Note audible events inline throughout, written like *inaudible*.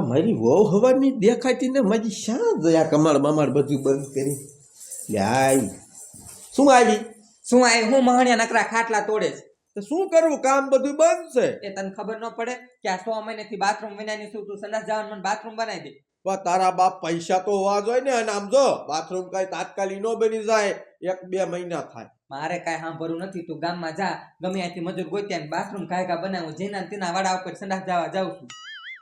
આ મારી વહુ હવાની દેખાતી ને મારી શાં દયા કમાડ બમાડ બધું બંધ કરી? લે શું આવી શું આવી હું મહાણિયા નકરા ખાટલા તોડે છે. તો શું કરવું? કામ બધું બંધ છે. એ તને ખબર ન પડે કે આ સો મહિનેથી બાથરૂમ વિનાની શું તું સનાસ જવાનું મને બાથરૂમ બનાવી દે. પણ તારા બાપ પૈસા તો હોવા જોઈએ ને અને આમ જો બાથરૂમ કઈ તાત્કાલિક નો બની જાય એક બે મહિના થાય. મારે કાંઈ સાંભળવું નથી તું ગામમાં જા ગમે ત્યાંથી મજૂર ગોત્યા બાથરૂમ કાંઈ કા બનાવું જેના તેના વાડા ઉપર સંડાસ જવા જાઉં છું.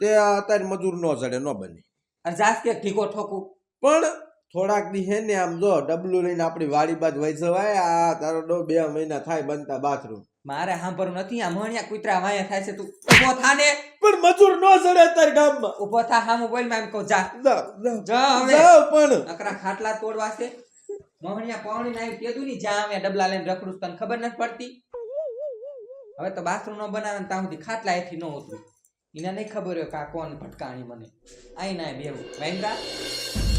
તે અત્યારે મજૂર ન જડે ન બને. અરજાસ જાસ કે ઠીકો ઠોકું. પણ થોડાક દી હે ને આમ જો ડબલું લઈને આપણી વાડી બાજ વહી જવાય આ તારો ડો બે મહિના થાય બનતા બાથરૂમ મારે સાંભળવું નથી આ મણિયા કૂતરા વાયા થાય છે તું ઊભો થા ને. પણ મજૂર નો જડે અત્યારે ગામમાં. ઊભો થા હામું બોલમાં એમ કહું જા. જા હવે. જા પણ. અકરા ખાટલા તોડવા છે. મહણિયા પાણી ના કીધું ની જ્યાં અમે ડબલા લઈને રખડું તને ખબર નથી પડતી? હવે તો બાથરૂમ ન બનાવે ને ત્યાં સુધી ખાટલા એથી ન ઉતરું. એને નહીં ખબર હોય કે આ કોણ ભટકાણી મને. આઈ ના બેવું. મહેન્દ્રા?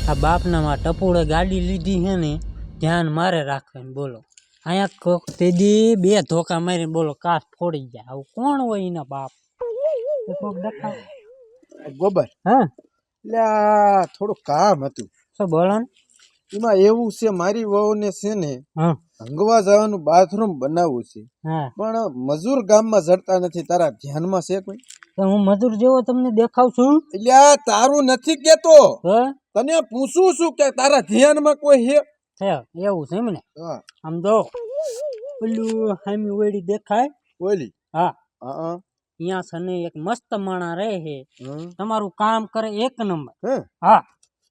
આ બાપના માં ટપોળે ગાડી લીધી છે ને ધ્યાન મારે રાખવાનું બોલો. અહીંયા કોક તેદી બે ધોકા મારીને બોલો કાચ ફોડી જાય આવું કોણ હોય એના બાપ? કોક દેખાવ ગોબર? હા. એટલે થોડું કામ હતું. શું બોલો ને? એમાં એવું છે મારી વહુને છે ને હા. હંગવા જવાનું બાથરૂમ બનાવવું છે. પણ મજૂર ગામમાં જડતા નથી તારા ધ્યાનમાં છે કોઈ? તો હું મજૂર જેવો તમને દેખાવ છું? એટલે આ તારું નથી કેતો. હે? તને પૂછું છું કે તારા ધ્યાનમાં કોઈ હે છે એવું છે એમ ને? આમ જો પેલું હામી ઓળી દેખાય. ઓલી હા. હા અહીંયા છે ને એક મસ્ત માણા રહે છે. તમારું કામ કરે એક નંબર. હા.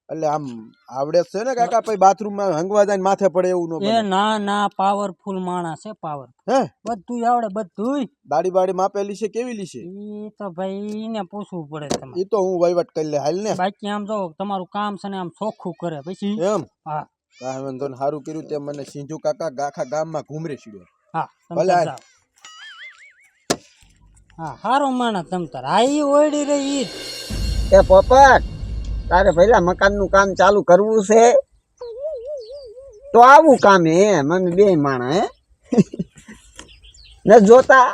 એટલે આમ આવડે છે ને કાકા પછી બાથરૂમમાં હંગવા જાય માથે પડે એવું ન એ ના ના પાવરફુલ માણસ છે પાવર હે? બધું આવડે બધું દાડી બાડી માપેલી છે કેવી છે? એ તો ભાઈ ને પૂછવું પડે તમારે. એ તો હું વહીવટ કરી લે હાલ ને. બાકી આમ જો તમારું કામ છે ને આમ ચોખ્ખું કરે પછી? એમ? હા. કાંઈ વાંધો ને સારું કર્યું તે મને સિંધુ કાકા આખા ગામમાં ઘૂમરે છીડ્યો હા ભલે. હા હારો માણસ તમ તાર આ ઈ ઓયડી રહી. ઈ એ પોપટ! તારે પહેલા મકાનનું કામ ચાલુ કરવું છે? તો આવું કામ હે મને બે માણા હે? ને જોતા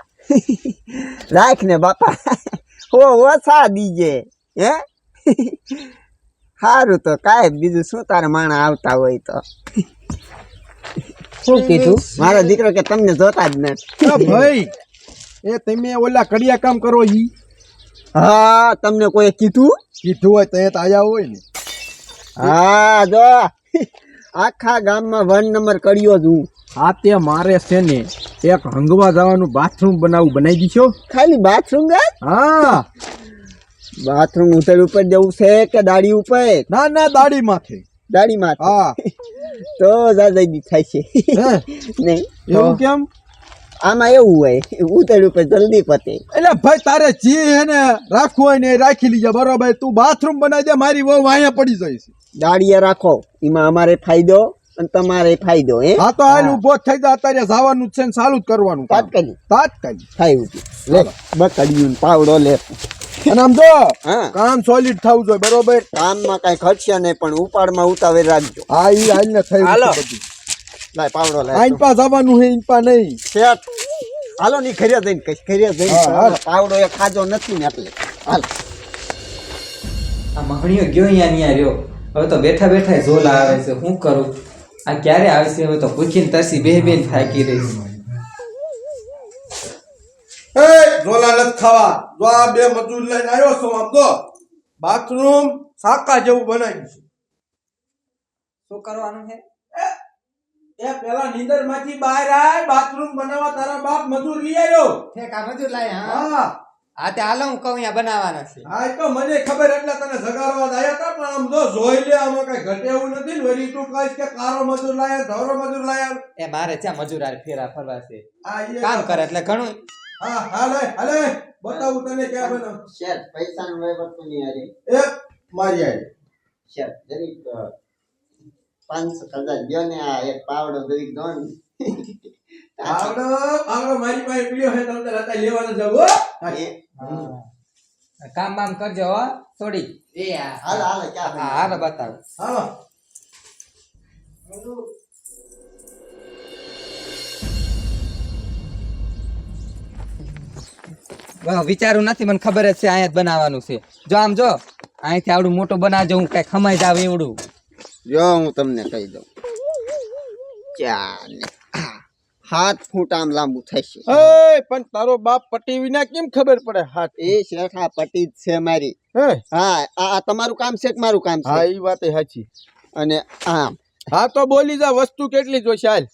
રાખ ને બાપા. હો ઓછા દીજે હે? સારું તો કાંઈ બીજું શું તારે માણા આવતા હોય તો? શું કીધું? મારો દીકરો કે તમને જોતા જ નથી. ભાઈ એ તમે ઓલા કડિયા કામ કરો ઈ. હા તમને કોઈ કીધું? કીધું હોય તો એ તાજા હોય ને. હા જો. આખા ગામમાં વન નંબર કર્યો છું. હા તે મારે છે ને એક હંગવા જવાનું બાથરૂમ બનાવવું બનાવી દીશો ખાલી બાથરૂમ હા. બાથરૂમ ઉતર ઉપર જવું છે કે દાડી ઉપર? ના ના દાડી માથે. દાડી માથે. હા. તો જાદા થાય છે? નહીં? એવું કેમ? આમાં એવું હોય ઉતર ઉપર જલ્દી પતે. એટલે ભાઈ તારે જે એને ને રાખવું હોય ને એ રાખી લીજે બરોબર? તું બાથરૂમ બનાવી દે મારી વહુ અહીંયા પડી જાય છે. દાડીએ રાખો એમાં અમારે ફાયદો અને તમારે ફાયદો હે? હા તો હાલ ઊભો થઈ જા અત્યારે જવાનું છે ને ચાલુ જ કરવાનું. તાત્કાલિક. તાત્કાલિક. થાય ઊભી લે બકડ્યું ને પાવડો લે. અને આમ જો હા. કામ સોલિડ થવું જોઈએ બરોબર? કામમાં કઈ ખર્ચ્યા નહીં પણ ઉપાડમાં ઉતાવે રાખજો. હા એ હાલ ને થયું હાલો. છે પાવડો લાય. આઈન લાય પા જવાનું હે ઇન પા નહીં. શેઠ હાલો ની ખરિયા જઈને કઈ ખર્યા જઈને હાલ. પાવડો એ ખાજો નથી ને એટલે. હાલ. આ મહણિયો ગયો અહીંયા ન્યા રહ્યો. હવે તો બેઠા બેઠા ઝોલા આવે છે. હું કરું? આ ક્યારે આવશે હવે તો ભૂખીને તરસી બે બેન થાકી રહી છે. એ ઝોલા નથી ખાવા. જો આ બે મજૂર લઈને આવ્યો છું આમ તો. બાથરૂમ સાકા જેવું બનાવ્યું છે. શું કરવાનું છે? એ પેલા નીંદરમાંથી બહાર આય બાથરૂમ બનાવવા તારા બાપ મજૂર લઈ આવ્યો ઠેકા મજૂર લાય હા? હા. તે હાલો હું કહું અહીંયા બનાવવાના છે. હા તો મને ખબર એટલે તને જગાડવા આવ્યા હતા પણ આમ જો જોઈ લે આમાં કઈ ઘટે એવું નથી. ને વળી તું કહીશ કે કારો મજૂર લાયા ધોરો મજૂર લાયા. એ મારે ત્યાં મજૂર હારે ફેરા ફરવા છે. એ કામ કરે એટલે ઘણું. હા હાલે હાલે. બતાવું તને ક્યાં બનાવ. શેર પૈસા નું વહીવટ નહીં અરે એ મારી આવી શેર જરીક પાંચસો કદાચ ગયો ને આ એક પાવડો જરીક દો પાવડો આવડો મારી પાસે પીડ્યો છે તમને હતા લેવાનો જવો કામ બામ કરજો હો. થોડી એ હાલ હાલો હાલો ક્યાં હા હાલ બતાવ. હાલો. વિચારું નથી મને ખબર જ છે અહીંયા જ બનાવવાનું છે. જો આમ જો અહીંથી આવડું મોટું બનાવજો હું કઈ ખમાઈ જાવ એવડું. જો હું તમને કહી દઉં. ચાલે. હાથ ફૂટ આમ લાંબુ થશે. એ પણ તારો બાપ પટી વિના કેમ ખબર પડે હાથ એ શેઠા પટી જ છે મારી. હે? હા આ તમારું કામ છે કે મારું કામ હા છે એ વાત સાચી. અને આમ. હા તો બોલી જા વસ્તુ કેટલી જોઈશે હાલ?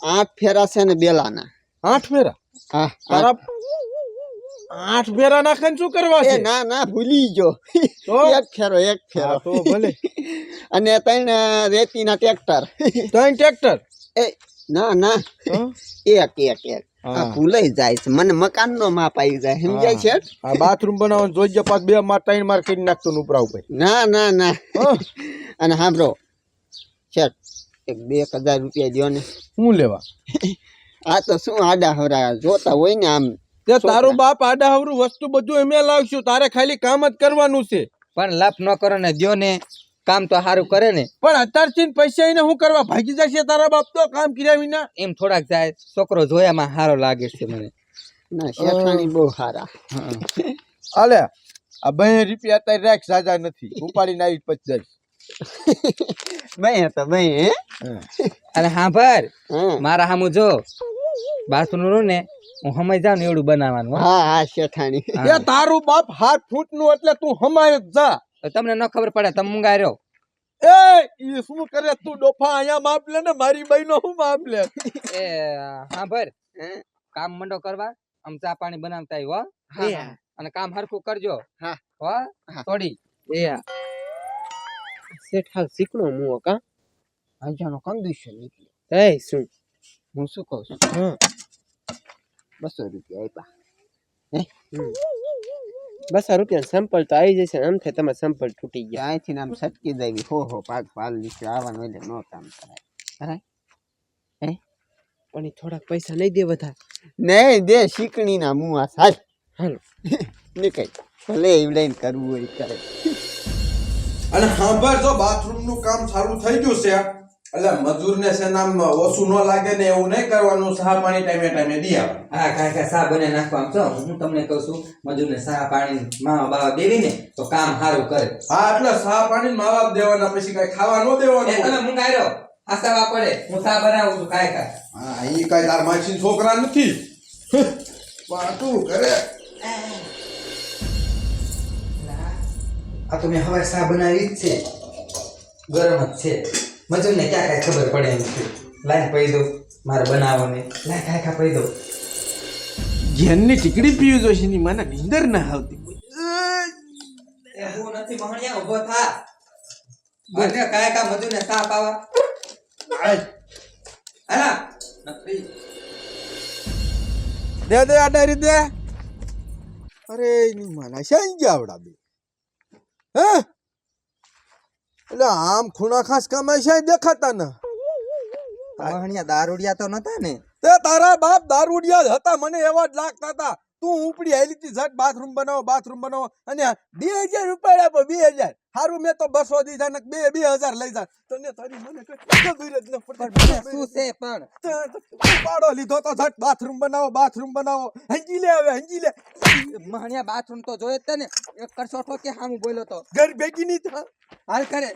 આઠ ફેરા છે ને બેલાના. આઠ ફેરા? હા તારા આઠ ફેરા નાખે શું કરવા છે? ના ના ભૂલી ગયો. એક ફેરો એક ફેરો. તો ભલે. અને ત્રણ રેતીના ટ્રેક્ટર ત્રણ ટ્રેક્ટર એ ના ના. એક એક એક. આ. ભૂલાઈ જાય છે. મને મકાન નો માપ આવી જાય. સમજાય છે? આ બાથરૂમ બનાવવાનું જોઈએ પાછ બે માર ત્રણ માર કરી નાખતો ને ઉપરા ઉપર. ના ના ના. અને સાંભળો. શેઠ એક બે હજાર રૂપિયા દો ને. શું લેવા? આ તો શું આડા હવરા જોતા હોય ને આમ. તે તારું બાપ આડા હવરું વસ્તુ બધું અમે લાવશું તારે ખાલી કામ જ કરવાનું છે. પણ લાભ ન કરો ને દો ને કામ તો સારું કરે ને. પણ અત્યારથી પૈસા એને શું કરવા ભાગી જશે તારા બાપ તો કામ કર્યા વિના? એમ થોડાક જાય છોકરો જોયામાં સારો લાગે છે મને. ના શેઠાણી બહુ સારા આલે આ બે રૂપિયા અત્યારે રાખ સાજા નથી. ઉપાડીને આવી પચાસ બે તો બે હે? અને હા. ભાઈ મારા સામું જો બાસનું ને હું સમય જાઉં ને એવડું બનાવવાનું હા. હા શેઠાણી. એ તારું બાપ હાથ ફૂટનું એટલે તું હમાય જ જા. તમને ન ખબર પડે તમે મુંગાઈ રહ્યો. એ ઈ શું કરે તું ડોફા અહીંયા માપ લે ને મારી બાઈ નો હું માપ લે એ હા ભર. કામ મંડો કરવા આમ ચા પાણી બનાવતા આવ્યો હા, હા. અને કામ હરખું કરજો. હા. હો હા. થોડી. એ. શેઠા હાલ શીખણો મુઓ કા? અંજાનો કંદુશો નીકળ્યો. એ શું? હું શું કહું છું? હા. બસો રૂપિયા આપ્યા. બસો રૂપિયા સેમ્પલ તો આવી જશે આમ થાય તમારે સેમ્પલ તૂટી ગયા. અહીંથી ને આમ સટકી દેવી. હો હો પાક પાલ નીચે આવવાનું એટલે નો કામ કરાય પણ ઈ થોડાક પૈસા નહીં દે બધા નહીં દે શીકણી ના મું આ સાલ હાલો *laughs* નીકળ ભલે એમ લઈને કરવું હોય કરે. અને સાંભળ જો બાથરૂમનું કામ સારું થઈ ગયું છે એટલે મજૂર ને છે નામ ઓછું ન લાગે ને એવું નહીં કરવાનું સા પાણી ટાઈમે ટાઈમે દી આવે. હા કાંઈ કાંઈ સા બને નાખવા છો હું તમને કહું છું મજૂરને સા પાણી મા બાપ દેવી ને તો કામ સારું કરે. હા એટલે સા પાણી મા બાપ દેવાના પછી કાંઈ ખાવા ન દેવાનું. તમે હું રહ્યો આસાવા પડે હું સા બનાવું છું કાંઈ કાંઈ હા ઈ કાંઈ તાર માછી છોકરા નથી. વાતું કરે આ તો મેં હવે સા બનાવી જ છે. ગરમ જ છે. મજૂરને ક્યાં કાંઈ ખબર પડે એમ કે લાઈન પહી દઉં મારે બનાવવાની. લાઈન કાંઈ કાંઈ પહી દઉં. ઘેરની ટીકડી પીવી જોઈશે ની મને નીંદર ના આવતી. એ હું નથી મહણિયા ઊભો થા. મને કાંઈ કાંઈ મજૂરને સા પાવા. હાલા. નથી દે દે આ ડાયરી દે. અરે ની માના શાઈ બે હે? એટલે આમ ખૂણા ખાસ કમાય છે દેખાતા ને મહણિયા દારૂડિયા તો નતા ને? તે તારા બાપ દારૂડિયા જ હતા મને એવા જ લાગતા હતા. તું ઉપડી આવેલી હતી ઝટ બાથરૂમ બનાવો બાથરૂમ બનાવો અને બે હજાર રૂપિયા આપો બે હજાર. સારું મેં તો બસો દીધા ને બે બે હજાર લઈ જા. તને તારી મને ખબર જ ન પડતી શું છે પણ? પાડો લીધો તો ઝટ બાથરૂમ બનાવો બાથરૂમ બનાવો. હંજી લે હવે હંજી લે. માણ્યા બાથરૂમ તો જોયે જ ને એક કરશો કે હામું બોલ્યો તો. ઘર ભેગી નહીં હાલ કરે.